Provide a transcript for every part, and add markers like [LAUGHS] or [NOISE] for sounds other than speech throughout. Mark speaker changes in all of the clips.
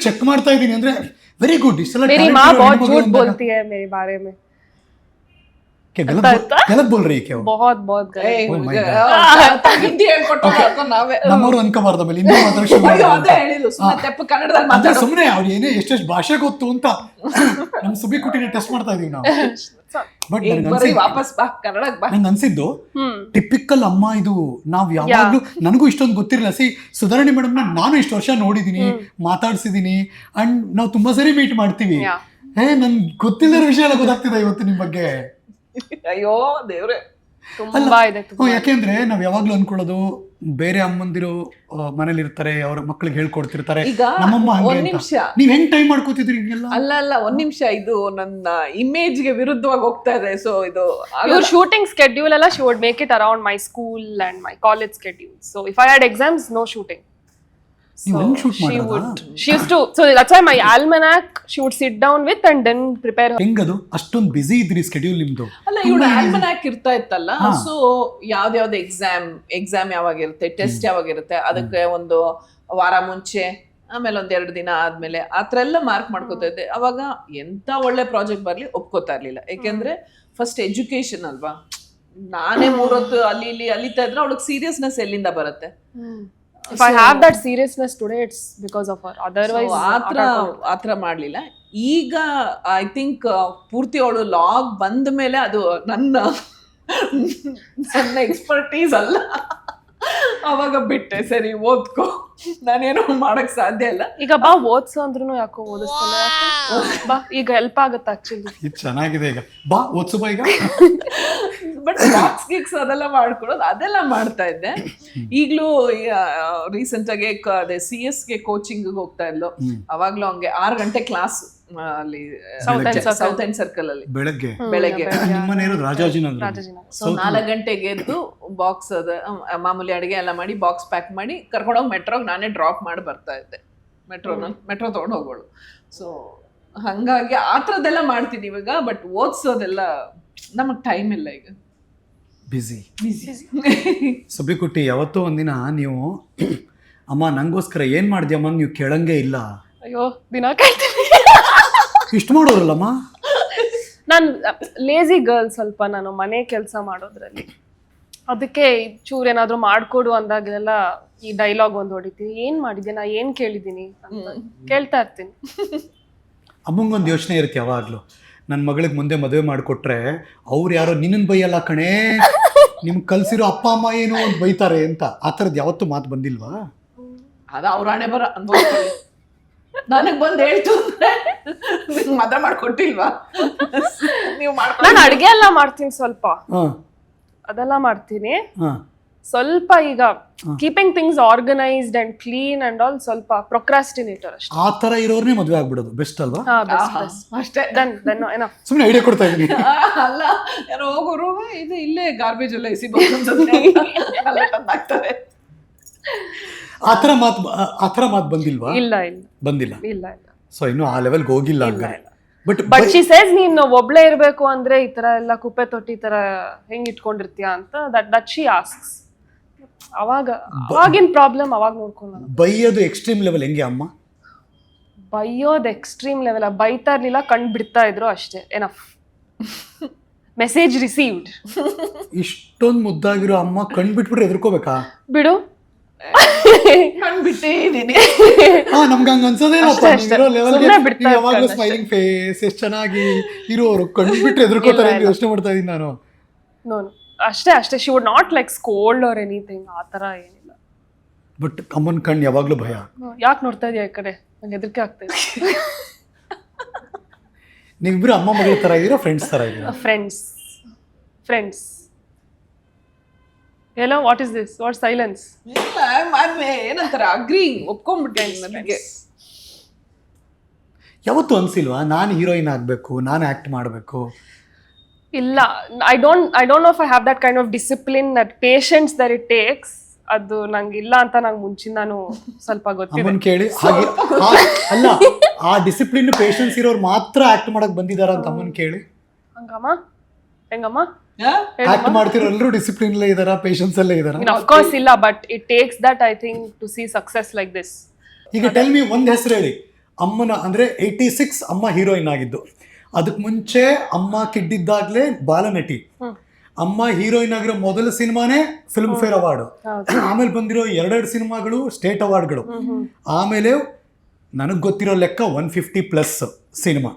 Speaker 1: Check ಮಾಡ್ತಾ ಇದ್ದೀನಿ ಅಂದ್ರೆ ವೆರಿ ಗುಡ್ ಇಷ್ಟೆಲ್ಲ
Speaker 2: मेरी
Speaker 1: talent
Speaker 2: माँ
Speaker 1: ಇರೋ
Speaker 2: बहुत
Speaker 1: ಹೆಣ್ಮಗಳು
Speaker 2: झूठ
Speaker 1: ಅಂದಾಗ-
Speaker 2: बोलती है मेरे बारे में
Speaker 1: क्या गलत
Speaker 2: आता-
Speaker 1: बोल- गलत बोल रही है क्या वो?
Speaker 2: बहुत बहुत गलत
Speaker 3: ಏಯ್,
Speaker 1: Oh my
Speaker 3: ಹುಡ್ಗ, ಹಿಂದಿ ಹೇಳ್ಕೊಟ್ಟು ನಾವೇ
Speaker 1: ನಮ್ಮವ್ರು ಅನ್ಕೋಬಾರ್ದು ಆಮೇಲೆ ಇನ್ನೂ ಮಾತಾಡೋಕೆ ಶುರು
Speaker 3: ಅಯ್ಯೋ,
Speaker 1: ಮಾಡಿದ್ರು
Speaker 3: ಅದೇ
Speaker 1: ಅಂತ.
Speaker 3: ಹೇಳಿದ್ದು ಸುಮ್ಮನೆ ತೆಪ್ಪ ಕನ್ನಡದಲ್ಲಿ
Speaker 1: ಅಂದ್ರೆ
Speaker 3: ಮಾತಾಡೋ
Speaker 1: ಸುಮ್ಮನೆ ಅವ್ರು ಏನೇ ಎಷ್ಟೆಷ್ಟು ಭಾಷೆ ಗೊತ್ತು ಅಂತ ನಮ್ ಸುಬಿ ಕುಟಿನ ಟೆಸ್ಟ್ ಮಾಡ್ತಾ ಇದೀವಿ ನಾವು [LAUGHS] ಬಟ್ ಅನ್ಸಿದ್ದು
Speaker 3: ವಾಪಸ್ ಬಾ ಕನ್ನಡಕ್ ಬಾ.
Speaker 1: ನಂಗೆ ಅನ್ಸಿದ್ದು ಟಿಪಿಕಲ್ ಅಮ್ಮ ಇದು ನಾವ್ ಯಾವಾಗ್ಲೂ ನನಗೂ ಇಷ್ಟೊಂದು ಗೊತ್ತಿರಲಿಲ್ಲ. ಸಿ ಸುಧಾರಣೆ ಮೇಡಮ್ ನಾನು ಇಷ್ಟು ವರ್ಷ ನೋಡಿದೀನಿ ಮಾತಾಡ್ಸಿದೀನಿ ಅಂಡ್ ನಾವು ತುಂಬಾ ಸರಿ ಮೀಟ್ ಮಾಡ್ತೀವಿ. ಏ ನನ್ ಗೊತ್ತಿಲ್ಲದ ವಿಷಯ ಎಲ್ಲ ಗೊತ್ತಾಗ್ತಿದೆ ಇವತ್ತು ನಿಮ್ ಬಗ್ಗೆ.
Speaker 3: ಅಯ್ಯೋ ದೇವ್ರೆ.
Speaker 1: ಯಾಕೆಂದ್ರೆ ನಾವ್ ಯಾವಾಗ್ಲೂ ಅನ್ಕೊಳ್ಳೋದು ಬೇರೆ ಅಮ್ಮಂದಿರು ಮನೇಲಿ ಇರ್ತಾರೆ ಅವ್ರ ಮಕ್ಕಳಿಗೆ ಹೇಳ್ಕೊಡ್ತಿರ್ತಾರೆ.
Speaker 3: ಈಗ
Speaker 1: ನಮ್ಮಮ್ಮ ಹಂಗೆ
Speaker 3: ಒಂದ್
Speaker 1: ಅಂತ.
Speaker 3: ನಿಮಿಷ.
Speaker 1: ನೀವ್ ಹೆಂಗ್ ಟೈಮ್ ಮಾಡ್ಕೋತಿದ್ರಿ ಹಿಂಗೆಲ್ಲ?
Speaker 3: ಅಲ್ಲ ಅಲ್ಲ ಒಂದ್ ನಿಮಿಷ. ಇದು ನನ್ನ ಇಮೇಜ್ಗೆ ವಿರುದ್ಧವಾಗಿ ಹೋಗ್ತಾ ಇದೆ. ಸೊ ಇದು
Speaker 2: ಇವ್ರ ಶೂಟಿಂಗ್ ಸ್ಕೆಡ್ಯೂಲ್ ಎಲ್ಲ should make it around my school and my college schedule so if I had exams no shooting.
Speaker 1: ಹೆಂಗ್ shoot
Speaker 2: she would she used to so that's why my almanac she would sit down with and then prepare her.
Speaker 1: ಹೆಂಗದು? ಅಷ್ಟೊಂದು ಬಿಸಿ ಇದ್ರಿ schedule ನಿಮ್ದು.
Speaker 3: ಅಲ್ಲ ಇವಳು ಆಲ್ಮನಾಕ್ ಇರ್ತಾ ಇತ್ತಲ್ಲ
Speaker 1: ಹಾ.
Speaker 3: ಸೊ ಯಾವ್ದ್ಯಾವ್ದು ಎಕ್ಸಾಮ್ ಎಕ್ಸಾಮ್ ಯಾವಾಗ ಇರುತ್ತೆ ಟೆಸ್ಟ್ ಯಾವಾಗ ಇರುತ್ತೆ ಅದಕ್ಕೆ ಒಂದು ವಾರ ಮುಂಚೆ ಆಮೇಲೆ ಒಂದ್ ಎರಡು ದಿನ ಆದ್ಮೇಲೆ ಆತರ ಎಲ್ಲ ಮಾರ್ಕ್ ಮಾಡ್ಕೋತಾ ಇದ್ದೆ. ಅವಾಗ ಎಂತ ಒಳ್ಳೆ ಪ್ರಾಜೆಕ್ಟ್ ಬರ್ಲಿ ಒಪ್ಕೋತಾ ಇರ್ಲಿಲ್ಲ. ಯಾಕೆಂದ್ರೆ ಫಸ್ಟ್ ಎಜುಕೇಶನ್ ಅಲ್ವಾ? ನಾನೇ ಮೂರೊತ್ತು ಅಲ್ಲಿ ಇಲ್ಲಿ ಅಲಿತಾ ಇದ್ರೆ ಅವಳಿಗೆ ಸೀರಿಯಸ್ನೆಸ್ ಎಲ್ಲಿಂದ ಬರುತ್ತೆ?
Speaker 2: If I have that seriousness today it's because of her otherwise
Speaker 3: atra ಆತರ ಆತರ ಮಾಡ್ಲಿಲ್ಲ ಈಗ ಐ ಥಿಂಕ್ ಪೂರ್ತಿ ಅವಳು ಲಾಗ್ ಬಂದ ಮೇಲೆ ಅದು ನನ್ನ ನನ್ನ ಎಕ್ಸ್ಪರ್ಟೀಸ್ ಅಲ್ಲ ಅವಾಗ ಬಿಟ್ಟೆ ಸರಿ ಓದ್ಕೋ. ನಾನೇನು ಮಾಡಕ್ ಸಾಧ್ಯ ಇಲ್ಲ.
Speaker 2: ಈಗ ಬಾ ಓದ್ಸು ಅಂದ್ರೂ ಯಾಕೋ ಓದಿಸ್ತಾನೆ ಬಾ ಈಗ ಹೆಲ್ಪ್ ಆಗುತ್ತೆ ಆಕ್ಚುಲಿ
Speaker 1: ಇದು ಚೆನ್ನಾಗಿದೆ ಈಗ. ಬಾ ಓದ್ಸು ಬಾ ಈಗ.
Speaker 3: ಬಟ್ ಬಾಕ್ಸ್ ಗಿಕ್ಸ್ ಅದೆಲ್ಲ ಮಾಡ್ಕೊಡೋದು ಅದೆಲ್ಲ ಮಾಡ್ತಾ ಇದ್ದೆ. ಈಗಲೂ ರೀಸೆಂಟ್ ಆಗಿ ಕ- ಅದೇ ಸಿ ಎಸ್ಗೆ ಕೋಚಿಂಗ್ ಹೋಗ್ತಾ ಇದ್ಲು. ಅವಾಗ್ಲೂ ಹಂಗೆ ಆರು ಗಂಟೆ ಕ್ಲಾಸ್ ಅಲ್ಲಿ ಸೌತ್ ಎಂಡ್ ಸರ್ಕಲ್ ಅಲ್ಲಿ.
Speaker 1: ಬೆಳಗ್ಗೆ.
Speaker 3: ಬೆಳಗ್ಗೆ.
Speaker 1: ರಾಜಾಜಿನಗರ
Speaker 3: ಸೊ ನಾಲ್ಕು ಗಂಟೆಗೆ ಎದ್ದು ಬಾಕ್ಸ್ ಅದ ಮಾಮೂಲಿ ಅಡಿಗೆ ಎಲ್ಲ ಮಾಡಿ ಬಾಕ್ಸ್ ಪ್ಯಾಕ್ ಮಾಡಿ ಕರ್ಕೊಂಡೋಗಿ ಮೆಟ್ರೋಗೆ ನಾನೇ ಡ್ರಾಪ್ ಮಾಡಿ ಬರ್ತಾ ಇದ್ದೆ. ಮೆಟ್ರೋನ ಮೆಟ್ರೋ ತೊಗೊಂಡು ಹೋಗೋಳು. ಸೊ ಹಂಗಾಗಿ ಆ ಥರದ್ದೆಲ್ಲ ಮಾಡ್ತೀನಿ ಇವಾಗ ಬಟ್ ಓದಿಸೋದೆಲ್ಲ ನಮಗೆ ಟೈಮ್ ಇಲ್ಲ ಈಗ.
Speaker 1: ಬಿಸಿ [LAUGHS] ಸುಬ್ಬಿಕುಟ್ಟಿ ಯಾವತ್ತೋ ಒಂದಿನ ನೀವು ಅಮ್ಮ ನಂಗೋಸ್ಕರ ಏನ್ ಮಾಡಿದ್ಯಮ್ಮ ನೀವು ಕೇಳಂಗೆ ಇಲ್ಲ.
Speaker 2: ಅಯ್ಯೋ ದಿನ ಕಾಯ್ತೀನಿ
Speaker 1: ಇಷ್ಟು ಮಾಡೋರಲ್ಲಮ್ಮ?
Speaker 2: ನಾನು ಲೇಜಿ ಗರ್ಲ್ ಸ್ವಲ್ಪ ನಾನು ಮನೆ ಕೆಲಸ ಮಾಡೋದ್ರಲ್ಲಿ. ಅದಕ್ಕೆ ಚೂರ್ ಏನಾದ್ರು ಮಾಡ್ಕೊಡು ಅಂದಾಗಲೆಲ್ಲ ಈ ಡೈಲಾಗ್ ಒಂದು ಹೊಡಿತೀನಿ. ಏನ್ ಮಾಡಿದ್ದೆ? ನಾ ಏನ್ ಕೇಳಿದ್ದೀನಿ ಅಂತ ಕೇಳ್ತಾ ಇರ್ತೀನಿ.
Speaker 1: ಅಮ್ಮಂಗೊಂದು ಯೋಚನೆ ಇರುತ್ತೆ ಯಾವಾಗಲೂ. ನನ್ನ ಮಗಳಿಗೆ ಮುಂದೆ ಮದುವೆ ಮಾಡಿಕೊಟ್ರೆ ಅವ್ರು ಯಾರೋ ನಿನ್ನ ಬೈಯಲ್ಲ ಕಣೇ. ನಿಮ್ಗೆ ಕಲ್ಸಿರೋ ಅಪ್ಪ ಅಮ್ಮ ಏನು ಒಂದು ಬೈತಾರೆ ಅಂತ. ಆ ಥರದ್ದು ಯಾವತ್ತೂ ಮಾತು ಬಂದಿಲ್ವಾ?
Speaker 3: ಅದ ಅವ್ರ ಹಣೆ ಬರ ಅನ್ಭವಿಸ್ಕೊಳ್ಳಿ ನನಗ್ ಬಂದ್ ಹೇಳ್ತು ನಿಮ್ಗೆ ಮದ್ವೆ ಮಾಡ್ಕೊಟ್ಟಿಲ್ವಾ? ನೀವು ಮಾಡ್ಕೊಂಡು
Speaker 2: ನಾನು ಅಡ್ಗೆ ಎಲ್ಲ ಮಾಡ್ತೀನಿ ಸ್ವಲ್ಪ.
Speaker 1: ಹಾಂ.
Speaker 2: ಅದೆಲ್ಲ ಮಾಡ್ತೀನಿ.
Speaker 1: ಹಾಂ.
Speaker 2: ಸ್ವಲ್ಪ ಈಗ keeping things organised and clean and all ಸ್ವಲ್ಪ ಪ್ರೊಕ್ರಾಸ್ಟಿನೇಟರ್ ಅಷ್ಟೇ.
Speaker 1: ಆ ಥರ ಇರೋರ್ನೇ ಮದುವೆ ಆಗ್ಬಿಡೋದು. ಬೆಸ್ಟ್ ಅಲ್ವಾ?
Speaker 2: ಹಾ
Speaker 3: ಆಹಾ,
Speaker 2: ಬೆಸ್ಟ್
Speaker 3: ಅಷ್ಟೇ.
Speaker 2: ದನ್ ದನ್ ಏನೋ
Speaker 1: ಸುಮ್ಮನೆ ಐಡಿಯಾ ಕೊಡ್ತಾ ಇದ್ದೀನಿ.
Speaker 3: ಆ, [LAUGHS] ಅಲ್ಲ ಯಾರೋ ಹೋಗೋರು ಇದು ಇಲ್ಲೇ ಗಾರ್ಬೇಜ್ ಎಲ್ಲ ಅಂತ. [LAUGHS] ಅಲ್ಲ ತಂದಾಕ್ತಾರೆ.
Speaker 1: ಆ ಥರ ಮಾತು ಆ ಥರ ಮಾತು ಬಂದಿಲ್ವಾ?
Speaker 2: ಇಲ್ಲ ಇಲ್ಲ.
Speaker 1: ಬಂದಿಲ್ಲ?
Speaker 2: ಇಲ್ಲ ಇಲ್ಲ.
Speaker 1: ಸೊ ಇನ್ನು ಆ ಲೆವೆಲ್ಗೆ ಹೋಗಿಲ್ಲ ಹಂಗಾರೆ. ಬಟ್
Speaker 2: ಬಟ್ ಶಿ ಸೇಸ್ ನೀನು ಒಬ್ಳೆ ಇರಬೇಕು ಅಂದ್ರೆ ಈ ತರ ಎಲ್ಲ ಕುಪ್ಪೆ ತೊಟ್ಟಿ ತರ ಹೆಂಗ್ ಇಟ್ಕೊಂಡಿರ್ತೀಯ ಅಂತ ದಟ್ ದಟ್ ಶಿ ಆಸ್ಕ್ಸ್ ಅವಾಗ ಅವಾಗಿನ ಪ್ರಾಬ್ಲಮ್ ಅವಾಗ ನೋಡ್ಕೊಳ್ಳೋಣ.
Speaker 1: ಬೈಯೋದು ಎಕ್ಸ್ಟ್ರೀಮ್ ಲೆವೆಲ್ ಹೆಂಗೆ ಅಮ್ಮ?
Speaker 2: ಬೈಯೋದ್ ಎಕ್ಸ್ಟ್ರೀಮ್ ಲೆವೆಲ್ ಬೈತಾ ಇರ್ಲಿಲ್ಲ ಕಣ್ ಬಿಡ್ತಾ ಇದ್ರು ಅಷ್ಟೇ. ಎನಫ್ ಮೆಸೇಜ್ ರಿಸೀವ್ಡ್
Speaker 1: ಇಷ್ಟೊಂದು ಮುದ್ದಾಗಿರೋ ಅಮ್ಮ ಕಣ್ ಬಿಟ್ಬಿಟ್ರೆ ಎದ್ರಕೋಬೇಕಾ
Speaker 2: ಬಿಡು.
Speaker 1: ನಮ್ಗೆ ಹಂಗ.
Speaker 2: ಸುಮ್ನೆ
Speaker 1: ಯಾವಾಗಲೂ ಸ್ಮೈಲಿಂಗ್ ಫೇಸ್ ಎಷ್ಟು ಚೆನ್ನಾಗಿ ಇರೋರು ಎದ್ರಕೋತಾರೆ ಅಂತ ಯೋಚನೆ ಮಾಡ್ತಾ ಇದೀನಿ ನಾನು.
Speaker 2: ಅಷ್ಟೇ ಅಷ್ಟೇ. She would not like scold or anything ಆ ಥರ ಏನಿಲ್ಲ.
Speaker 1: ಬಟ್ ಕಣ್ಣು ಯಾವಾಗ್ಲೂ ಭಯ.
Speaker 2: ಯಾಕೆ ನೋಡ್ತಾ ಇದೀಯ ಈ ಕಡೆ? ನಂಗೆ ಹೆದರಿಕೆ ಆಗ್ತಾ ಇದೆ.
Speaker 1: ಅಮ್ಮ ಮಗಳ ತರ ಇದೀರಾ ಫ್ರೆಂಡ್ಸ್ ತರ ಇದ್ದೀರಾ?
Speaker 2: Friends friends yellow what is this what silence
Speaker 3: ಇಲ್ಲ, I'm- ಏನಂತಾರೆ? ಅಗ್ರಿಂಗ್ ಒಪ್ಕೊಂಡ್ಬಿಟ್ಟೆ ನನಗೆ.
Speaker 1: ಯಾವತ್ತೂ ಅನ್ಸಿಲ್ವಾ? ನಾನು ಹೀರೋಯಿನ್ ಆಗಬೇಕು ನಾನು ಆಕ್ಟ್ ಮಾಡಬೇಕು.
Speaker 2: ಇಲ್ಲ I don't I don't know if I have that kind of discipline that patience there it takes ಅದು ನಂಗೆ ಇಲ್ಲ ಅಂತ ನಂಗೆ ಮುಂಚಿಂದಾನು [LAUGHS] ಸ್ವಲ್ಪ ಗೊತ್ತಿದೆ.
Speaker 1: ಅಮ್ಮನ್ ಕೇಳಿ ಹಾಗೆ ಆ- ಅಲ್ಲ ಆ ಡಿಸಿಪ್ಲಿನ್ ಪೇಷನ್ಸ್ ಇರೋರು ಮಾತ್ರ ಆಕ್ಟ್ ಮಾಡಕ್ ಬಂದಿದಾರ ಅಂತ ಅಮ್ಮನ್ ಕೇಳಿ.
Speaker 2: ಹಂಗಮ್ಮ? ಹೆಂಗಮ್ಮ?
Speaker 1: ಆಕ್ಟ್ ಮಾಡ್ತಿರೋ ಎಲ್ಲರೂ ಡಿಸಿಪ್ಲಿನ್ ಅಲ್ಲೇ ಇದಾರ ಪೇಷನ್ಸ್ ಅಲ್ಲೇ ಇದಾರ?
Speaker 2: ಆಫ್ ಕೋರ್ಸ್ ಇಲ್ಲ but it takes that I think to see success like this
Speaker 1: ಈಗ ಟೆಲ್ ಮಿ ಒಂದ್ ಹೆಸರು ಹೇಳಿ. ಅಮ್ಮನ ಅಂದ್ರೆ ಏಯ್ಟಿ ಸಿಕ್ಸ್ ಅಮ್ಮ ಹೀರೋಯಿನ್ ಆಗಿದ್ದು. ಅದಕ್ಕೆ ಮುಂಚೆ ಅಮ್ಮ ಕಿಡ್ಡಿದ್ದಾಗಲೇ ಬಾಲನಟಿ ಅಮ್ಮ ಹೀರೋಯಿನ್ ಆಗಿರೋ ಮೊದಲ ಸಿನಿಮಾನೇ ಫಿಲ್ಮ್ ಫೇರ್ ಅವಾರ್ಡ್ ಆಮೇಲೆ ಬಂದಿರೋ ಎರಡೆರಡು ಸಿನಿಮಾಗಳು ಸ್ಟೇಟ್ ಅವಾರ್ಡ್ಗಳು ಆಮೇಲೆ ನನಗೆ ಗೊತ್ತಿರೋ ಲೆಕ್ಕ one fifty plus cinema.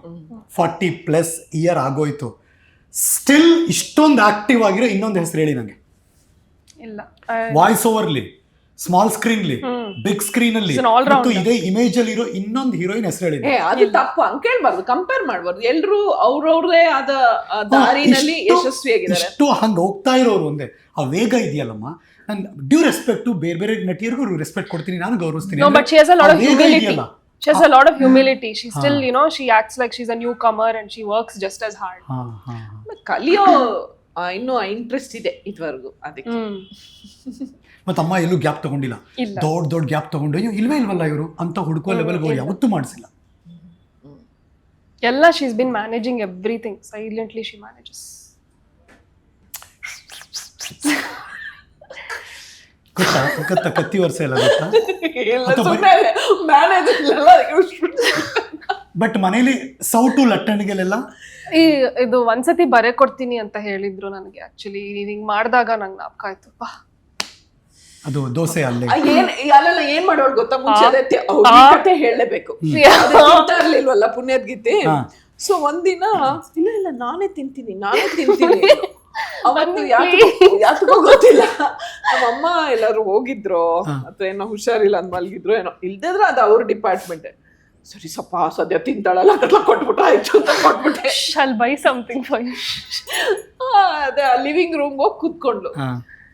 Speaker 1: Forty plus year ಆಗೋಯ್ತು. ಸ್ಟಿಲ್ ಇಷ್ಟೊಂದು ಆಕ್ಟಿವ್ ಆಗಿರೋ ಇನ್ನೊಂದು ಹೆಸರು ಹೇಳಿ ನನಗೆ
Speaker 2: ಇಲ್ಲ.
Speaker 1: ವಾಯ್ಸ್ ಓವರ್ಲಿ ಸ್ಮಾಲ್ ಸ್ಕ್ರೀನ್ಲಿ. ಬಿಗ್ ಸ್ಕ್ರೀನ್ ಅಲ್ಲಿ ಮತ್ತು ಇದೇ ಇಮೇಜ್ ಅಲ್ಲಿ ಇರೋ ಇನ್ನೊಂದು ಹೀರೋಯಿನ್ ಹೆಸರು ಹೇಳಿ
Speaker 3: ಏ ಅದು ತಪ್ಪು. ಹಂಗೆ ಹೇಳ್ಬಾರ್ದು ಕಂಪೇರ್ ಮಾಡ್ಬಾರ್ದು. ಎಲ್ರು ಅವ್ರವ್ರದೇ ಆದ ಆ, ದಾರಿನಲ್ಲಿ
Speaker 1: ಇಷ್ಟು-
Speaker 3: ಯಶಸ್ವಿಯಾಗಿದ್ದಾರೆ.
Speaker 1: ಇಷ್ಟು ಹಂಗೆ ಹೋಗ್ತಾ ಇರೋರು ಒಂದೇ. ಆ ವೇಗ ಇದೆಯಲ್ಲಮ್ಮ? ನಾನು ಡ್ಯೂ ರೆಸ್ಪೆಕ್ಟ್ ಬೇರೆ ಬೇರೆ ನಟಿಯರಿಗೂ ರೆಸ್ಪೆಕ್ಟ್ ಕೊಡ್ತೀನಿ. ನಾನು ಗೌರವಿಸ್ತೀನಿ.
Speaker 2: No,
Speaker 1: ಅಂದ್ರೆ
Speaker 2: but she has a lot
Speaker 1: ಆ ವೇಗ
Speaker 2: humility.
Speaker 1: ಇದೆಯಲ್ಲ,
Speaker 2: She has a lot of humility. She still, you know, she acts like she's a newcomer and she works just as hard.
Speaker 3: ಕಲಿಯೋ ಇನ್ನೂ ಇಂಟ್ರೆಸ್ಟ್ ಇದೆ ಇದುವರೆಗೂ ಅದಕ್ಕೆ.
Speaker 1: ಮತ್ತೆ ಅಮ್ಮ ಎಲ್ಲೂ ಗ್ಯಾಪ್ ತಗೊಂಡಿಲ್ಲ. ದೊಡ್ಡ ದೊಡ್ಡ ಗ್ಯಾಪ್ ತಗೊಂಡು ಅಯ್ಯೋ ಇಲ್ವೇ ಇಲ್ವಲ್ಲ ಇವರು ಅಂತ ಹುಡುಕೋ ಲೆವೆಲ್ಗೆ ಯಾವತ್ತೂ ಮಾಡಿಸಿಲ್ಲ
Speaker 2: ಎಲ್ಲ she's been managing everything. Silently she manages.
Speaker 1: ಗೊತ್ತಾ ಗೊತ್ತಾ? ಕತ್ತಿ ವರ್ಷ ಇಲ್ಲ ಗೊತ್ತಾ? ಬಟ್ [LAUGHS] ಮನೇಲಿ ಸೌಟು ಲಟ್ಟಣಿಗೆಲ್ಲ
Speaker 2: ಈ ಇದು ಒಂದ್ಸತಿ ಬರೆ ಕೊಡ್ತೀನಿ ಅಂತ ಹೇಳಿದ್ರು ನನಗೆ ಆಕ್ಚುಲಿ ಹಿಂಗ್ ಮಾಡಿದಾಗ ನಂಗೆ ನಾಪ್ಕ ಆಯ್ತು. ಪಾ
Speaker 1: ಅದು ದೋಸೆ ಅಲ್ಲೇ.
Speaker 3: ಏನ್ ಅಲ್ಲೆಲ್ಲ ಏನ್ ಮಾಡೋಳು ಗೊತ್ತಾ? ಮುಂಚೆ ಅದೇ ಕತೆ ಹೇಳಲೇಬೇಕು. ಇರ್ಲಿಲ್ವಲ್ಲ ಪುಣ್ಯದ ಗೀತೆ. ಸೊ ಒಂದಿನ ಇಲ್ಲ ಇಲ್ಲ ನಾನೇ ತಿಂತೀನಿ ನಾನೇ [LAUGHS] ತಿಂತೀನಿ. ಅವತ್ತು ಯಾಕೆ ಯಾಕೋ ಗೊತ್ತಿಲ್ಲ. ನಮ್ಮಮ್ಮ ಎಲ್ಲಾರು ಹೋಗಿದ್ರು ಅಥವಾ ಏನೋ ಹುಷಾರಿಲ್ಲ ಅಂದ್ ಮಲಗಿದ್ರು ಏನೋ. ಇಲ್ದಿದ್ರೆ ಅದು ಅವ್ರ ಡಿಪಾರ್ಟ್ಮೆಂಟ್ ಸರಿ ಸಪ್ಪ ಸದ್ಯ ತಿಂತಾಳಲ್ಲ ಅದೆಲ್ಲ ಕೊಟ್ಬಿಟ್ರೆ ಆಯ್ತು ಅಂತ ಕೊಟ್ಬಿಟ್ಟೆ.
Speaker 2: Shall buy something for you
Speaker 3: ಆ, ಅದೇ ಲಿವಿಂಗ್ ರೂಮ್ ಹೋಗಿ ಕೂತ್ಕೊಂಡ್ಲು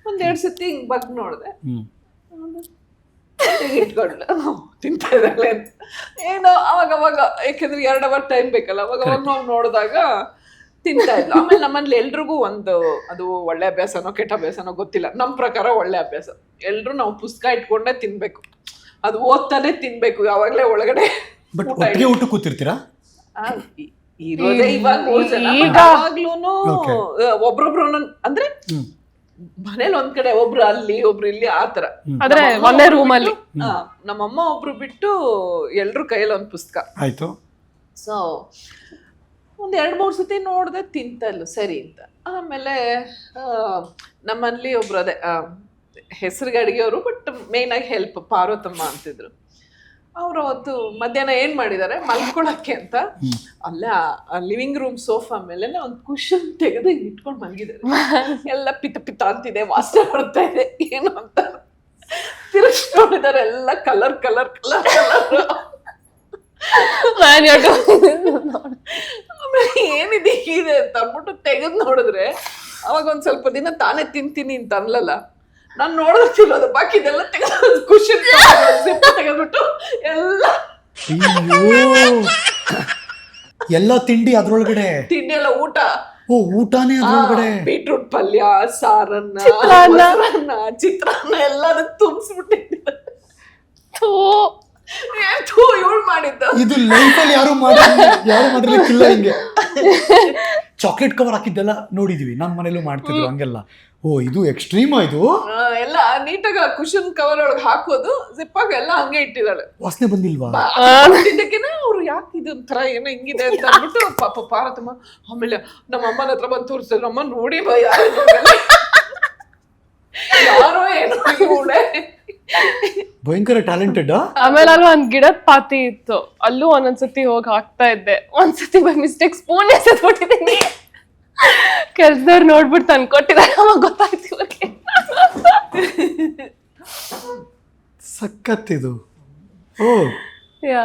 Speaker 3: ಒಂದ್ ಎರಡ್ ಸತಿ ಹಿಂಗ್ ಬಗ್ ನೋಡ್ದೆ.
Speaker 1: ಹ್ಮ್.
Speaker 3: ಇಟ್ಕೊಂಡ್ಲು ತಿಂತಾ ಇದ್ದಾಳೆ ಅಂತ. ಏನೋ ಅವಾಗ ಅವಾಗ ಯಾಕಂದ್ರೆ ಎರಡ್ ಅವರ್ ಟೈಮ್ ಬೇಕಲ್ಲ ಅವಾಗ ಅವಾಗ ನಾವು ನೋಡಿದಾಗ ತಿಂತಾ ಇದ್ಲು. ಆಮೇಲೆ ನಮ್ಮಲ್ಲಿ ಎಲ್ರಿಗೂ ಒಂದು ಅದು ಒಳ್ಳೆ ಅಭ್ಯಾಸನೋ ಕೆಟ್ಟ ಅಭ್ಯಾಸನೋ ಗೊತ್ತಿಲ್ಲ. ನಮ್ ಪ್ರಕಾರ ಒಳ್ಳೆ ಅಭ್ಯಾಸ. ಎಲ್ಲರೂ ನಾವು ಪುಸ್ತಕ ಇಟ್ಕೊಂಡೇ ತಿನ್ಬೇಕು. ಅದು ಓದ್ತಾನೆ ತಿನ್ಬೇಕು. ಯಾವಾಗ್ಲೇ ಒಳಗಡೆ
Speaker 1: ಬಟ್
Speaker 3: ಊಟ
Speaker 1: ಒಟ್ಟಿಗೆ ಊಟ ಕೂತಿರ್ತೀರಾ?
Speaker 3: ಇರೋದೇ ಇವಾಗ ಮೂರ್ ಯಾವಾಗ್ಲೂನು ಒಬ್ರೊಬ್ರು ಅಂದ್ರೆ ಮನೇಲಿ ಒಂದ್ ಕಡೆ ಒಬ್ರು ಅಲ್ಲಿ ಒಬ್ರು ಇಲ್ಲಿ ಆತರ
Speaker 2: ಆದ್ರೆ
Speaker 3: ಅಂದ್ರೆ
Speaker 2: ಒಂದೇ
Speaker 3: ಒಬ್ರು
Speaker 2: ರೂಮ್ ಅಲ್ಲಿ.
Speaker 3: ನಮ್ಮಮ್ಮ ಒಬ್ರು ಬಿಟ್ಟು ಎಲ್ರು ಕೈಯಲ್ಲಿ ಒಂದ್ ಪುಸ್ತಕ.
Speaker 1: ಆಯ್ತು.
Speaker 3: ಸೊ ಒಂದ್ ಎರಡು ಮೂರು ಸತಿ ನೋಡಿದೆ ತಿಂತಲ್ಲು ಸರಿ ಅಂತ. ಆಮೇಲೆ ನಮ್ಮಲ್ಲಿ ಒಬ್ರು ಅದೇ ಹೆಸರಿಗೆ ಅಡುಗೆಯವರು ಬಟ್ ಮೇನ್ ಆಗಿ ಹೆಲ್ಪ್ ಪಾರ್ವತಮ್ಮ ಅಂತಿದ್ರು. ಅವರು ಅವತ್ತು ಮಧ್ಯಾಹ್ನ ಏನು ಮಾಡಿದ್ದಾರೆ? ಮಲ್ಕೊಳಕ್ಕೆ ಅಂತ. ಅಲ್ಲೇ ಲಿವಿಂಗ್ ರೂಮ್ ಸೋಫಾ ಮೇಲೆ ಒಂದು ಕುಶನ್ ತೆಗೆದು ಇಟ್ಕೊಂಡು ಮಲಗಿದ್ದಾರೆ. ಎಲ್ಲ ಪಿತ ಪಿತ ಅಂತಿದೆ ವಾಸನೆ ಬರ್ತಾ ಇದೆ ಏನು ಅಂತ. ತಿರುಗಿಸ್ಕೊಂಡಿದ್ದಾರೆ ಎಲ್ಲ colour colour
Speaker 2: colour colour Doing-
Speaker 3: ಆಮೇಲೆ ಏನಿದೆ? ಇದೆ ಅಂತ ಅಂದ್ಬಿಟ್ಟು ತೆಗೆದು ನೋಡಿದ್ರೆ ಅವಾಗ ಒಂದು ಸ್ವಲ್ಪ ದಿನ ತಾನೇ ತಿಂತೀನಿ ಅಂತ ಅನ್ಲಲ್ಲ. ಚಲೋ ಅದು ಬಾಕಿ ಇದೆಲ್ಲ ತೆಗೆದು ಖುಷಿ ತೆಗೆದ್ಬಿಟ್ಟು ಎಲ್ಲ
Speaker 1: ಎಲ್ಲ ತಿಂಡಿ ಅದ್ರೊಳಗಡೆ?
Speaker 3: ತಿಂಡಿ ಎಲ್ಲ ಊಟ.
Speaker 1: ಓ ಊಟನೇ ಅದ್ರೊಳಗಡೆ?
Speaker 3: ಬೀಟ್ರೂಟ್ ಪಲ್ಯ ಸಾರನ್ನ
Speaker 2: ಚಿತ್ರಾನ್ನ.
Speaker 3: ಎಲ್ಲ ಚಿತ್ರಾನ್ನ ಎಲ್ಲಾನು ತುಂಬಿಸ್ಬಿಟ್ಟಿದ್ದಾರೆ
Speaker 2: ಥೂ.
Speaker 3: ಇವಳು ಮಾಡಿದ್ದ.
Speaker 1: ಇದು ಲೈಫಲ್ಲಿ ಯಾರು ಮಾಡಿ ಯಾರು ಮಾಡಿರ್ಲಿಕ್ಕಿಲ್ಲ ಹಿಂಗೆ. ಚಾಕ್ಲೇಟ್ ಕವರ್ ಹಾಕಿದ್ದೆಲ್ಲ ನೋಡಿದೀವಿ ನಮ್ಮ ಮನೇಲೂ ಮಾಡ್ತಿದ್ರು ಹಂಗೆಲ್ಲ. ಓ ಇದು ಎಕ್ಸ್ಟ್ರೀಮ್ ಇದು?
Speaker 3: ಎಲ್ಲ ನೀಟಾಗಿ ಕುಶನ್ ಕವರ್ ಒಳಗೆ ಹಾಕೋದು ಜಿಪ್ಪಾಗ ಎಲ್ಲ ಹಂಗೆ ಇಟ್ಟಿದ್ದಾಳೆ
Speaker 1: ವಾಸನೆ ಬಂದಿಲ್ವಾ?
Speaker 3: ಇದಕ್ಕೆನ ಅವ್ರು ಯಾಕೆ ಇದೊಂಥರ ಏನೋ ಹಿಂಗಿದೆ ಅಂತ ಅಂದ್ಬಿಟ್ಟು ಪಾಪ ಪಾರತಮ್ಮ ಆಮೇಲೆ ನಮ್ಮ ಅಮ್ಮನ ಹತ್ರ ಬಂದು ತೋರಿಸಿದ್ರು ಅಮ್ಮ ನೋಡಿ ಭಯ. ಯಾರೋ ಏನೋ ಇವಳೆ
Speaker 1: ಭಯಂಕರ ಟ್ಯಾಲೆಂಟೆಡ್
Speaker 2: ಆಮೇಲೆ ಅಲ್ಲಿ ಒಂದ್ ಗಿಡದ ಪಾತಿ ಇತ್ತು. ಅಲ್ಲೂ ಒಂದೊಂದ್ಸತಿ ಹೋಗಿ ಹಾಕ್ತಾ ಇದ್ದೆ. ಒಂದ್ಸತಿ ಬೈ ಮಿಸ್ಟೇಕ್ ಸ್ಪೂನ್ ಎಸೆದ್ಬಿಟ್ಟಿದ್ದೀನಿ ಕೆಲ್ಸದವ್ರು ನೋಡ್ಬಿಟ್ಟು ತಂದ್ಕೊಟ್ಟಿದ್ದಾರೆ ಅವಾಗ ಗೊತ್ತಾಯ್ತು ಇವ್ರಿಗೆ.
Speaker 1: ಇದು. ಓ.
Speaker 2: ಯಾ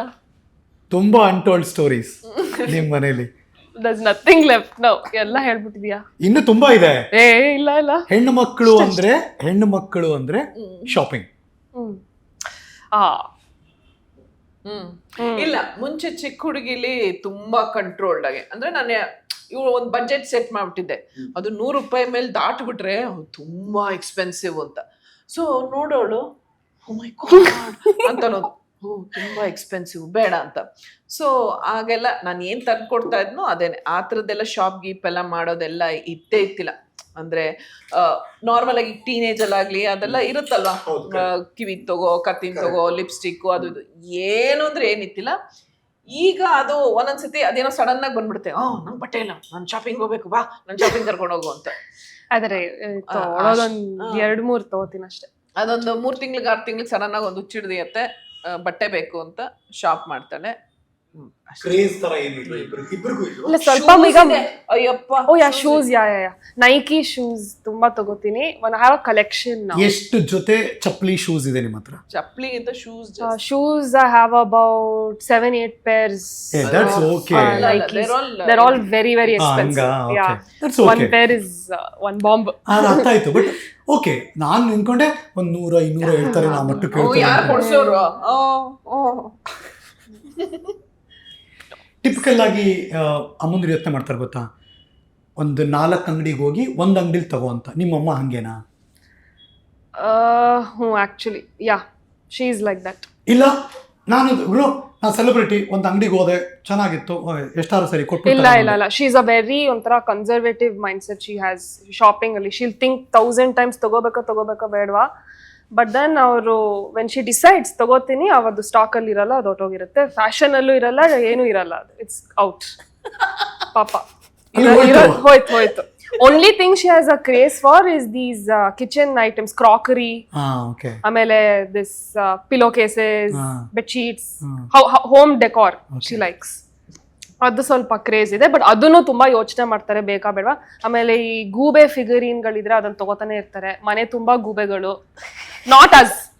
Speaker 1: ತುಂಬಾ ಅನ್ಟೋಲ್ಡ್ ಸ್ಟೋರೀಸ್ ನಿಮ್ಮ ಮನೇಲಿ.
Speaker 2: ದಸ್ ನಥಿಂಗ್ ಲೆಫ್ಟ್ ನೌ ಎಲ್ಲ ಹೇಳ್ಬಿಟ್ಟಿದ್ಯಾ?
Speaker 1: ಇನ್ನು ತುಂಬಾ ಇದೆ.
Speaker 2: ಏ ಇಲ್ಲ ಇಲ್ಲ.
Speaker 1: ಹೆಣ್ಣು ಮಕ್ಕಳು ಅಂದ್ರೆ ಹೆಣ್ಣು ಮಕ್ಕಳು ಅಂದ್ರೆ ಶಾಪಿಂಗ್
Speaker 2: ಹ್ಮ್. ಆ.
Speaker 3: ಹ್ಮ್. ಇಲ್ಲ ಮುಂಚೆ ಚಿಕ್ಕ ಹುಡುಗಿಲಿ ತುಂಬಾ ಕಂಟ್ರೋಲ್ಡ್ ಆಗಿ. ಅಂದ್ರೆ ನಾನು ಇವ್ಳು ಒಂದು ಬಜೆಟ್ ಸೆಟ್ ಮಾಡ್ಬಿಟ್ಟಿದ್ದೆ. ಅದು ನೂರು ರೂಪಾಯಿ ಮೇಲೆ ದಾಟ್ಬಿಟ್ರೆ ತುಂಬಾ ಎಕ್ಸ್ಪೆನ್ಸಿವ್ ಅಂತ. ಸೊ ನೋಡೋಳು ಮೈ [LAUGHS] ಅಂತ ಅನ್ನೋದು. ಓ ತುಂಬಾ ಎಕ್ಸ್ಪೆನ್ಸಿವ್ ಬೇಡ ಅಂತ. ಸೊ ಆಗೆಲ್ಲ ನಾನು ಏನ್ ತಂದ್ಕೊಡ್ತಾ ಇದ್ನೋ ಅದೇನೆ. ಆ ಥರದ್ದೆಲ್ಲ ಶಾಪ್ ಗೀಪ್ ಎಲ್ಲ ಮಾಡೋದೆಲ್ಲ ಇತ್ತೇ ಇತ್ತಿಲ್ಲ ಅಂದ್ರೆ ನಾರ್ಮಲ್ ಆಗಿ ಟೀನೇಜ್ ಅಲ್ಲಾಗ್ಲಿ ಅದೆಲ್ಲ ಇರುತ್ತಲ್ವಾ? ಕಿವಿ ತಗೋ ಕತ್ತಿನ ತಗೋ ಲಿಪ್ಸ್ಟಿಕ್ ಅದು ಇದು. ಏನು ಅಂದ್ರೆ ಏನಿತ್ತಿಲ್ಲ ಈಗ ಅದು ಒಂದೊಂದ್ಸತಿ ಅದೇನೋ ಸಡನ್ ಆಗಿ ಬಂದ್ಬಿಡುತ್ತೆ. ಆ ನಂಗೆ ಬಟ್ಟೆ ಇಲ್ಲ. ನಾನು ಶಾಪಿಂಗ್ ಹೋಗ್ಬೇಕು. ಬಾ ನಾನು ಶಾಪಿಂಗ್ ಕರ್ಕೊಂಡು ಹೋಗು ಅಂತ.
Speaker 2: ಆದರೆ. ಎರಡ್ ಮೂರ್ ತಗೋತೀನಿ ಅಷ್ಟೇ.
Speaker 3: ಅದೊಂದು ಮೂರು ತಿಂಗ್ಳಿಗೆ ಆರು ತಿಂಗ್ಳಿಗೆ ಸಡನ್ ಆಗಿ ಒಂದು ಹುಚ್ಚಿಡ್ದಿಯತ್ತೆ. ಬಟ್ಟೆ ಬೇಕು ಅಂತ ಶಾಪ್ ಮಾಡ್ತಾಳೆ.
Speaker 1: ಕ್ರೇಜ್ ತರ
Speaker 2: ಇಲ್ಲ ಸ್ವಲ್ಪ
Speaker 3: Shoes
Speaker 2: ಈಗ
Speaker 3: ಇದೆ. ಅಯ್ಯಪ್ಪ
Speaker 2: ಓ yeah
Speaker 3: shoes
Speaker 2: yeah yeah Nike shoes ತುಂಬಾ ತಗೋತೀನಿ. ಒನ್ ಹ್ಯಾವ್ ಅ ಕಲೆಕ್ಷನ್
Speaker 1: ಎಷ್ಟು ಜೊತೆ ಚಪ್ಪಲಿ ಶೂಸ್ ಇದೆ ನಿಮ್ಮ ಹತ್ರ?
Speaker 3: ಅಂತ
Speaker 2: shoes shoes I have about seven eight
Speaker 1: pairs that's okay
Speaker 2: Uh, all They're all very, very expensive.
Speaker 1: ಹಂಗ
Speaker 2: yeah.
Speaker 1: That's
Speaker 2: One
Speaker 1: okay
Speaker 2: pair is uh, one bomb.
Speaker 1: ಅದು ಅರ್ಥ ಆಯ್ತು. ಬಟ್ ಓಕೆ ನಾನು ನಿಂತ್ಕೊಂಡೆ ಒಂದು ನೂರ ಇನ್ನೂರ ಹೇಳ್ತಾರೆ ನಾ ಮಟ್ಟಕ್ಕೆ ಟಿಪಿಕಲ್ ಆಗಿ ಅಮ್ಮಂದ್ರು ಯೋಚನೆ ಮಾಡ್ತಾರೆ ಗೊತ್ತಾ? ಒಂದು ನಾಲ್ಕು ಅಂಗಡಿಗೆ ಹೋಗಿ ಒಂದು ಅಂಗಡಿಲಿ ತಗೋ ಅಂತ. ನಿಮ್ಮ ಅಮ್ಮ
Speaker 2: ಹಂಗೇನಾ ಹ್ಞೂ actually yeah she is like that
Speaker 1: ಇಲ್ಲ? ನಾನು ಗುರು ಸೆಲೆಬ್ರಿಟಿ ಒಂದು ಅಂಗಡಿಗೆ ಹೋದೆ ಚೆನ್ನಾಗಿತ್ತು. ಎಷ್ಟಾರು ಸರಿ ಕೊಟ್ಟು
Speaker 2: ಇಲ್ಲ ಇಲ್ಲ ಇಲ್ಲ. ಶೀಸ್ ಅ ವೆರಿ ಒಂಥರ conservative mindset she has shopping ಅಲ್ಲಿ ಶೀಲ್ ಥಿಂಕ್ ತೌಸಂಡ್ ಟೈಮ್ಸ್ ತಗೋಬೇಕಾ ತಗೋಬೇಕಾ ಬೇಡವಾ? ಬಟ್ ದೆನ್ ಅವರು ವೆನ್ ಶಿ ಡಿಸೈಡ್ಸ್ ತಗೋತೀನಿ ಅವ್ರದ್ದು ಸ್ಟಾಕ್ ಅಲ್ಲಿ ಇರಲ್ಲ ಅದು ಹೊಟ್ಟೋಗಿರುತ್ತೆ ಫ್ಯಾಷನ್ ಅಲ್ಲೂ ಇರಲ್ಲ ಏನು ಇರಲ್ಲ. ಇಟ್ಸ್ ಔಟ್ ಪಾಪ.
Speaker 1: ಹೋಯ್ತು
Speaker 2: ಹೋಯ್ತು. Only thing she has a craze for is these kitchen items crockery
Speaker 1: ಹಾ ಓಕೆ
Speaker 2: ಆಮೇಲೆ this
Speaker 1: pillow
Speaker 2: cases. Bed
Speaker 1: sheets
Speaker 2: hmm. Decor she likes ಅದು ಸ್ವಲ್ಪ ಕ್ರೇಜ್ ಇದೆ ಬಟ್ ಅದನ್ನು ತುಂಬಾ ಯೋಚನೆ ಮಾಡ್ತಾರೆ ಬೇಕಾ ಬೇಡವಾ. ಆಮೇಲೆ ಈ ಗೂಬೆ ಫಿಗರಿನ್ಗಳಿದ್ರೆ ಅದನ್ನ ತಗೋತಾನೆ ಇರ್ತಾರೆ. ಮನೆ ತುಂಬಾ ಗೂಬೆಗಳು. ನಾಟ್ ಅಸ್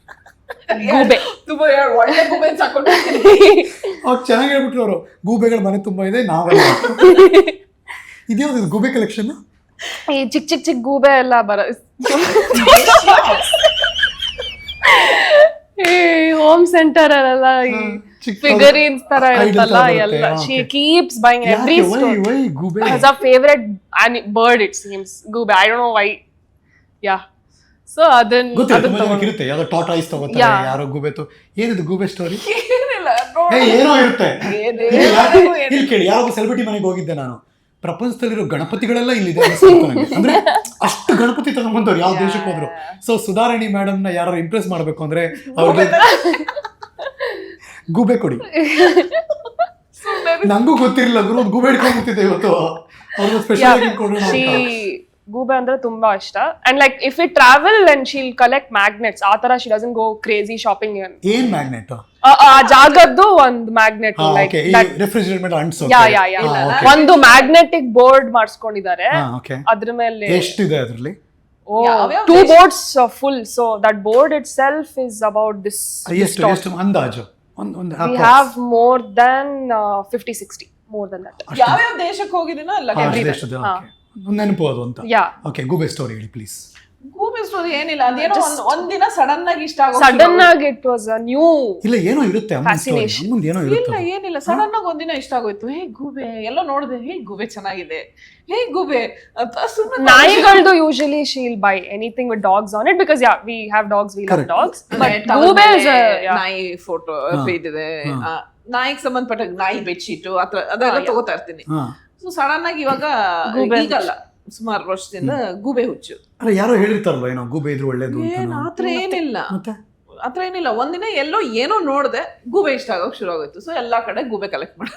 Speaker 2: [LAUGHS] ಗೂಬೆ.
Speaker 3: ತುಂಬಾ ಒಳ್ಳೆ [LAUGHS]
Speaker 1: ಚೆನ್ನಾಗಿ ಹೇಳ್ಬಿಟ್ರು ಅವರು. ಗೂಬೆಗಳ ಮನೆ ತುಂಬಾ ಇದೆ ನಾವಲ್ಲ. [LAUGHS] ಇದ್ಯಾವ್ದು ಇದು ಗೂಬೆ ಕಲೆಕ್ಷನ್
Speaker 2: ಈ ಚಿಕ್ಕ ಚಿಕ್ಕ ಚಿಕ್ಕ ಗೂಬೆ ಎಲ್ಲ ಬರ [LAUGHS] ಈ ಹೋಮ್ ಸೆಂಟರ್ ಅಲ್ಲೆಲ್ಲ ಈ ಫಿಗರೀನ್ಸ್ ತರ ಇರುತ್ತಲ್ಲ ಎಲ್ಲ. ಶಿ. ಕೀಪ್ಸ್ ಬೈಂಗ್ ಎವ್ರಿ
Speaker 1: ಗೂಬೆ?
Speaker 2: Has a favorite ani- bird it seems. goobe i don't know why. Yeah. So ಅದನ್
Speaker 1: ಗೊತ್ತಿಲ್ಲ
Speaker 2: ಅದನ್
Speaker 1: ತುಂಬಾ ಜನಕ್ಕೆ
Speaker 2: ತಗೊಂಡು-
Speaker 1: ಇರುತ್ತೆ ಯಾವ್ದೋ ಟಾಟಾಯ್ಸ್ ತಗೋತಾರೆ ಯಾರೋ ಗೂಬೆ ತೋ ಏನಿದು ಗೂಬೆ ಸ್ಟೋರಿ
Speaker 3: ಏನಿಲ್ಲ.
Speaker 1: ಏನೋ ಇರುತ್ತೆ. ಇಲ್ಲಿ. ಕೇಳಿ ಯಾರೋ ಸೆಲೆಬ್ರಿಟಿ ಮನೆಗೆ ಹೋಗಿದ್ದೆ ನಾನು. ಪ್ರಪಂಚದಲ್ಲಿರೋ ಗಣಪತಿಗಳೆಲ್ಲ ಇಲ್ಲಿದೆ. ಅಂದ್ರೆ ಅಷ್ಟು ಗಣಪತಿ ತಗೊಂಡ್ಬಂದವ್ರು ಯಾವ ದೇಶಕ್ಕೆ ಹೋದ್ರು. ಸೊ ಸುಧಾರಾಣಿ ಮೇಡಮ್ನ ಯಾರು ಇಂಪ್ರೆಸ್ ಮಾಡ್ಬೇಕು ಅಂದ್ರೆ [LAUGHS] ಅವ್ರಿಗೆ ಗೂಬೆ ಕೊಡಿ. [LAUGHS] ನಂಗೂ ಗೊತ್ತಿರಲಿಲ್ಲ ಗುರು ಗೂಬೆ ಹಿಡ್ಕೊಂಡ್ಬಿಟ್ಟಿದ್ದೆ ಇವತ್ತು. ಅವ್ರಿಗೆ ಸ್ಪೆಷಲ್ ಆಗಿ ಕೊಡೋಣ
Speaker 2: ಗೂಬೆ ಅಂದ್ರೆ ತುಂಬಾ ಇಷ್ಟ. And like if it travel and she'll collect magnets ಆ ತರ she doesn't go crazy shopping
Speaker 1: ಏನ್ ಮ್ಯಾಗ್ನೆಟ್
Speaker 2: ಆ ಜಾಗದ್ದು ಒಂದು ಮ್ಯಾಗ್ನೆಟ್ ಲೈಕ್ ಯಾ ಯಾ ಯಾ. ಒಂದು ಮ್ಯಾಗ್ನೆಟಿಕ್ ಬೋರ್ಡ್ ಮಾಡಿಸ್ಕೊಂಡಿದ್ದಾರೆ. ಅದ್ರ ಮೇಲೆ
Speaker 1: ಎಷ್ಟಿದೆ ಅದ್ರಲ್ಲಿ?
Speaker 3: ಓ
Speaker 2: two boards full so that board itself is about this
Speaker 1: ಎಷ್ಟು ಎಷ್ಟು ಅಂದಾಜು? ಒಂದ್ ಒಂದು
Speaker 2: we have more than uh, 50 60 more than that.
Speaker 3: ಯಾವ್ಯಾವ ದೇಶಕ್ಕೆ ಹೋಗಿದ್ದೀನೋ ಅಲ್ಲ
Speaker 1: ದೇಶದ ನೆನಪು ಅದು ಅಂತ. ಓಕೆ ಗೂಬೆ ಸ್ಟೋರಿ ಹೇಳಿ ಪ್ಲೀಸ್
Speaker 3: ಗೂಬೆ ಸ್ಟೋರಿ ಏನಿಲ್ಲ ಅದೇನೋ ಒಂದ್ ಒಂದಿನ ಸಡನ್ ಆಗಿ ಇಷ್ಟ ಆಗೋ
Speaker 2: ಸಡನ್ ಆಗಿ ಇಟ್ ವಾಸ್ ಅ ನ್ಯೂ
Speaker 1: ಇಲ್ಲ ಏನೋ ಇರುತ್ತೆ ಅಮ್ಮನ ಸ್ಟೋರಿ
Speaker 2: Fascination.
Speaker 1: ಅಮ್ಮಂದು ಏನೋ
Speaker 3: ಇಲ್ಲ
Speaker 1: ಇರುತ್ತೆ
Speaker 3: ಏನಿಲ್ಲ ಸಡನ್ ಆಗಿ ಒಂದಿನ ಇಷ್ಟ ಆಗೋಯ್ತು. ಹೇ ಗೂಬೆ ಎಲ್ಲ ನೋಡಿದೆ ಹೇ ಗೂಬೆ ಚೆನ್ನಾಗಿದೆ. ಹೇ ಗೂಬೆ ಅಂತ ಸುಮ್ನೆ [LAUGHS]
Speaker 2: ನಾಯಿಗಳದು usually she'll buy anything with dogs on it because yeah we have dogs we love
Speaker 1: Correct.
Speaker 2: Dogs but Goobe is a yeah.
Speaker 3: ನಾಯಿ ಫೋಟೋ ಇದಿದೆ
Speaker 1: ಹಾ.
Speaker 3: ಆ, ನಾಯಿಗೆ ಸಂಬಂಧಪಟ್ಟ ನಾಯಿ ಬೆಡ್ಶೀಟ್ ಅಥವಾ ಅದೆಲ್ಲ ತಗೋತಾ ಇರ್ತೀನಿ.
Speaker 1: ಹಾ.
Speaker 3: ಸೊ ಸಡನ್ ಆಗಿ ಇವಾಗ
Speaker 2: ಗೂಬೆ
Speaker 3: ಈಗಲ್ಲ. ಸುಮಾರು ವರ್ಷದಿಂದ ಗೂಬೆ ಹುಚ್ಚು.
Speaker 1: ಅಲ್ಲ ಯಾರೋ ಹೇಳಿರ್ತಾರಲ್ವ ಏನೋ ಗೂಬೆ ಇದ್ರೆ ಒಳ್ಳೇದು ಅಂತ
Speaker 3: ಏನ್ ಆತರ ಏನಿಲ್ಲ. ಆತರ ಏನಿಲ್ಲ. ಒಂದಿನ ಎಲ್ಲೋ ಏನೋ ನೋಡ್ದೆ ಗೂಬೆ ಇಷ್ಟ ಆಗೋಕೆ ಶುರು ಆಗೋಯ್ತು ಸೊ ಎಲ್ಲಾ ಕಡೆ ಗೂಬೆ ಕಲೆಕ್ಟ್ ಮಾಡಿ